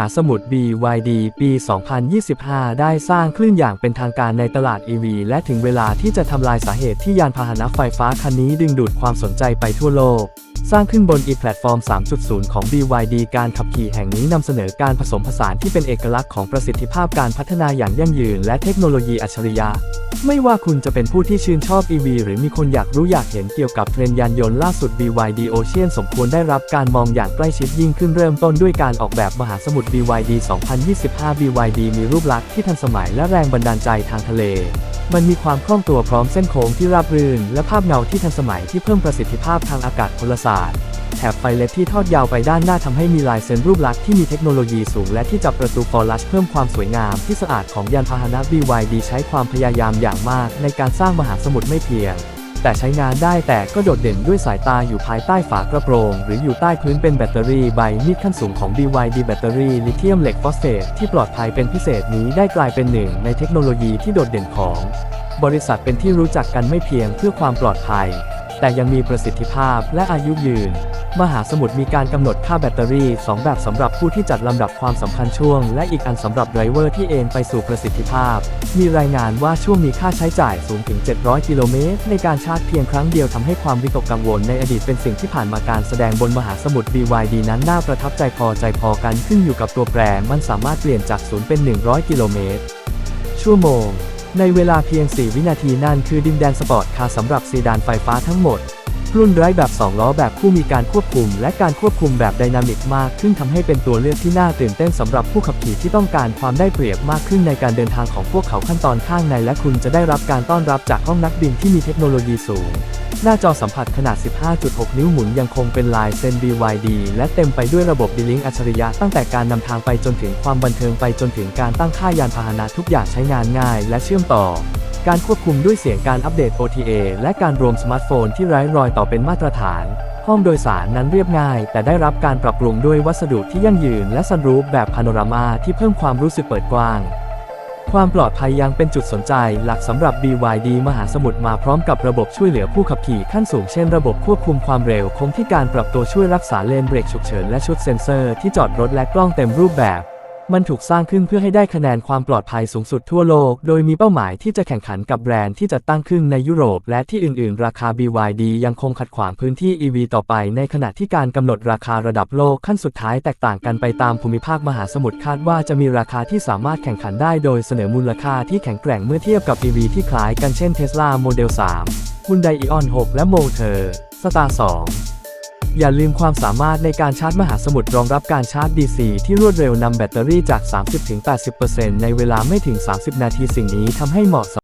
หาสมุทร BYD ปี 2025 ได้สร้างคลื่นอย่างเป็นทางการในตลาด EV และถึงเวลาที่จะทำลายสาเหตุที่ยานพาหนะไฟฟ้าคันนี้ดึงดูดความสนใจไปทั่วโลก สร้างขึ้นบน e-platform 3.0 ของ BYD การขับขี่แห่งนี้นำเสนอการผสมผสานที่เป็นเอกลักษณ์ของประสิทธิภาพการพัฒนาอย่างยั่งยืน และเทคโนโลยีอัจฉริยะ ไม่ว่าคุณจะเป็นผู้ที่ชื่นชอบ EV หรือมีคนอยากรู้อยากเห็นเกี่ยวกับเทรนยานยนต์ล่าสุด BYD Ocean สมควรได้รับการมองอย่างใกล้ชิดยิ่งขึ้นเริ่มต้นด้วยการออกแบบมหาสมุทร BYD 2025 BYD มีรูปลักษณ์ที่ทันสมัยและแรงบันดาลใจทางทะเล มันมีความคล่องตัวพร้อมเส้นโค้งที่ราบรื่น และภาพเงาที่ทันสมัยที่เพิ่มประสิทธิภาพทางอากาศพลศาสตร์แถบไฟเล็บที่ทอดยาวไปด้านหน้าทำให้มีลายเซ็นรูปลักษณ์ที่มีเทคโนโลยีสูง และที่จับประตูฟอร์ลัชเพิ่มความสวยงามที่สะอาดของยานพาหนะ BYD ใช้ความพยายามอย่างมากในการสร้างมหาสมุทรไม่เพียง แต่ใช้งานได้แต่ก็โดดเด่นด้วยสายตาอยู่ภายใต้ฝากระโปรง หรืออยู่ใต้พื้นเป็นแบตเตอรี่ใบมีดขั้นสูงของ BYD แบตเตอรี่ลิเธียมเหล็กฟอสเฟตที่ปลอดภัยเป็นพิเศษนี้ได้กลายเป็นหนึ่ง ในเทคโนโลยีที่โดดเด่นของ บริษัทเป็นที่รู้จักกันไม่เพียงเพื่อความปลอดภัย แต่ยังมีประสิทธิภาพและอายุยืน มหาสมุทรมีการกำหนดค่าแบตเตอรี่ 2 แบบสำหรับผู้ที่จัดลำดับความสำคัญช่วง และอีกอันสำหรับไดรเวอร์ที่เอนไปสู่ประสิทธิภาพ มีรายงานว่าช่วงมีค่าใช้จ่ายสูงถึง 700 กิโลเมตร ในการชาร์จเพียงครั้งเดียวทำให้ความวิตกกังวลในอดีตเป็นสิ่งที่ผ่านมาการแสดงบนมหาสมุทร BYD นั้นน่าประทับใจพอใจพอกันขึ้นอยู่กับตัวแปร มันสามารถเปลี่ยนจากศูนย์เป็น 100 กิโลเมตร ชั่วโมง ในเวลาเพียง 4 วินาทีนั่นคือดินแดนสปอร์ตคาร์สำหรับซีดานไฟฟ้าทั้งหมด รุ่นไร้แบบ 2 ล้อแบบคู่มีการควบคุม และการควบคุมแบบไดนามิกมากขึ้นทำให้เป็นตัวเลือกที่น่าตื่นเต้นสำหรับผู้ขับขี่ที่ต้องการความได้เปรียบมากขึ้นในการเดินทางของพวกเขาขั้นตอนข้างใน และคุณจะได้รับการต้อนรับจากห้องนักบินที่มีเทคโนโลยีสูง หน้าจอสัมผัสขนาด 15.6 นิ้วหมุนยังคงเป็นลายเซ็น BYD และเต็มไปด้วยระบบดีลิงอัจฉริยะตั้งแต่การนำทางไปจนถึงความบันเทิงไปจนถึงการตั้งค่ายานพาหนะทุกอย่างใช้งานง่าย และเชื่อมต่อ การควบคุมด้วยเสียงการอัปเดต OTA และการรวมสมาร์ทโฟนที่ไร้รอยต่อเป็นมาตรฐาน ห้องโดยสารนั้นเรียบง่าย แต่ได้รับการปรับปรุงด้วยวัสดุที่ยั่งยืน และซันรูฟแบบพาโนรามาที่เพิ่มความรู้สึกเปิดกว้าง ความปลอดภัยยังเป็นจุดสนใจหลักสำหรับ BYD มหาสมุทรมาพร้อมกับระบบช่วยเหลือผู้ขับขี่ขั้นสูงเช่นระบบควบคุมความเร็วคงที่การปรับตัวช่วยรักษาเลนเบรกฉุกเฉินและชุดเซ็นเซอร์ที่จอดรถและกล้องเต็มรูปแบบ มันถูกสร้างขึ้นเพื่อให้ได้คะแนนความปลอดภัยสูงสุดทั่วโลก โดยมีเป้าหมายที่จะแข่งขันกับแบรนด์ที่จะตั้งขึ้นในยุโรป และที่อื่น ๆ ราคา BYD ยังคงขัดขวางพื้นที่ EV ต่อไป ในขณะที่การกำหนดราคาระดับโลกขั้นสุดท้ายแตกต่างกันไปตามภูมิภาคมหาสมุทรคาดว่าจะมีราคาที่สามารถแข่งขันได้โดยเสนอมูลค่าที่แข็งแกร่งเมื่อเทียบกับ EV ที่คล้ายกันเช่น Tesla Model 3 Hyundai Ion 6 และ Motor Star 2 อย่าลืมความสามารถในการชาร์จมหาสมุทรรองรับการชาร์จ DC ที่รวดเร็วนำแบตเตอรี่จาก 30-80%ในเวลาไม่ถึง 30 นาทีสิ่งนี้ทำให้เหมาะสม